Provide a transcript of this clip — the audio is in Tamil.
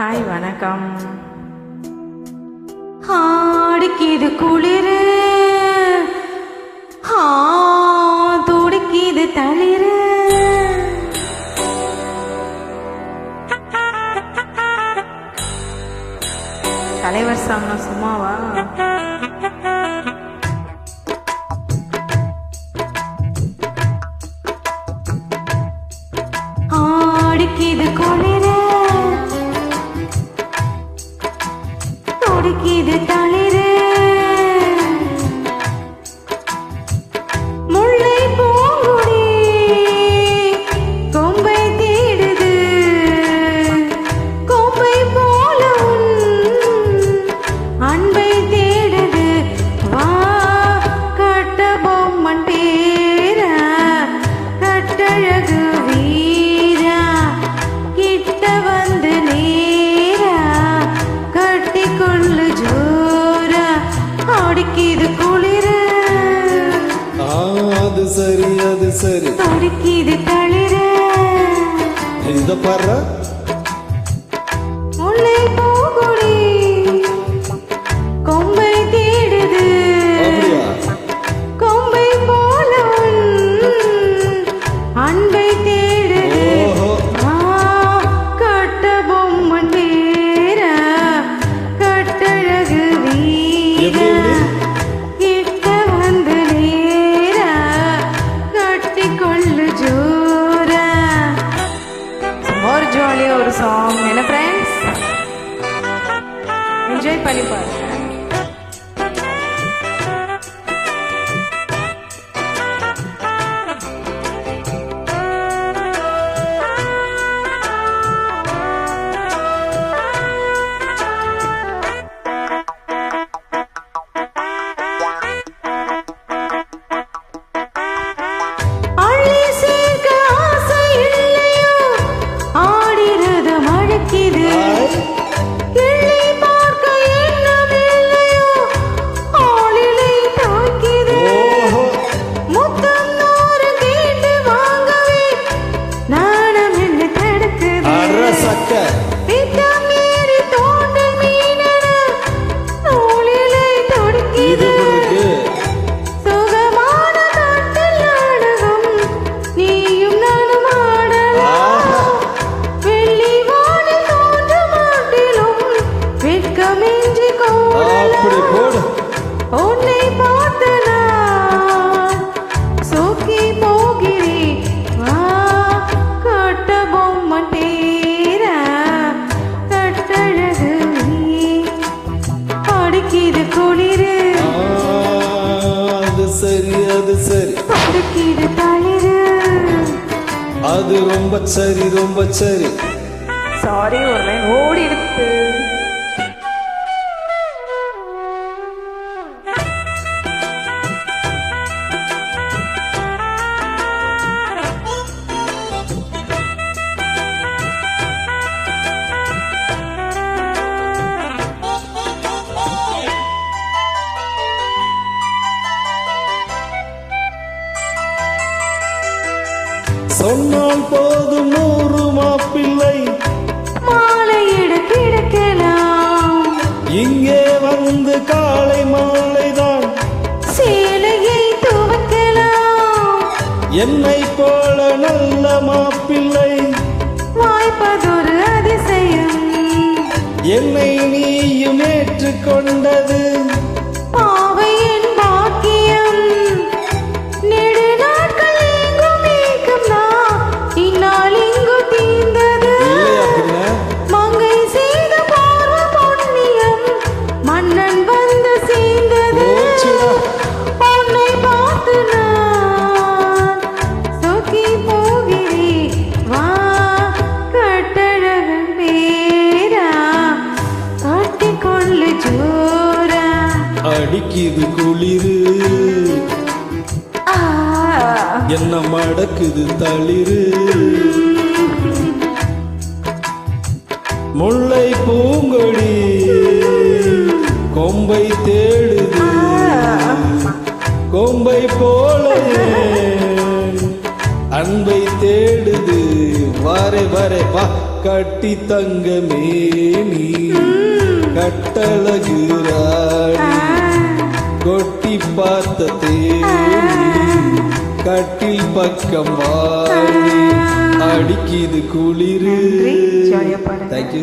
ஹாய் வணக்கம். ஆடிக்கிது குளிரு. துடிக்கிது தளிரு. தலைவர் சாமி சும்மாவா? சரி துடிக்கிது தளிரு. இந்த பாரு. முல்லை பூங்குடி கொம்பை தேடுது. கொம்பை போல அன்பை தேடுது. கட்ட பொம்மன் கொள்ளு ஜூர. ஒரு ஜாலியா ஒரு சாங் என்ன ஃப்ரெண்ட்ஸ் என்ஜாய் பண்ணி பாருங்க. உன்னை பார்த்து நான் சோக்கி போகிறேன் வா கட்ட பொம்மன் தேரா. கட்டழகு நீ. அடிக்கிது குளிரு. ஆ, அது சரி அது சரி. அடிக்கிது தளிரு. அது ரொம்ப சரி ரொம்ப சரி. சாரி ஒரு ஓடி இருக்கு சொன்னால் போதும் நூறு மாப்பிள்ளை மாலையிட கிடக்கலாம். இங்கே வந்து காலை மாலைதான். சேலையை துவக்கலாம். என்னை போல நல்ல மாப்பிள்ளை. வாய்ப்பதொரு அதிசயம். என்னை நீயும் ஏற்றுக்கொண்டது. அடிக்குது குளிரு. என்ன மடக்குது தளிரு. முல்லை பூங்கொடி கொம்பை தேடுது. கொம்பை போல அன்பை தேடுது. வாரே வாரே வா. கட்டி தங்கமே நீ. கட்டழகு ராணி கொட்டி பார்த்த தேனி கட்டில் பக்கம் வாடி அடிக்குது குளிரு. தேங்க்யூ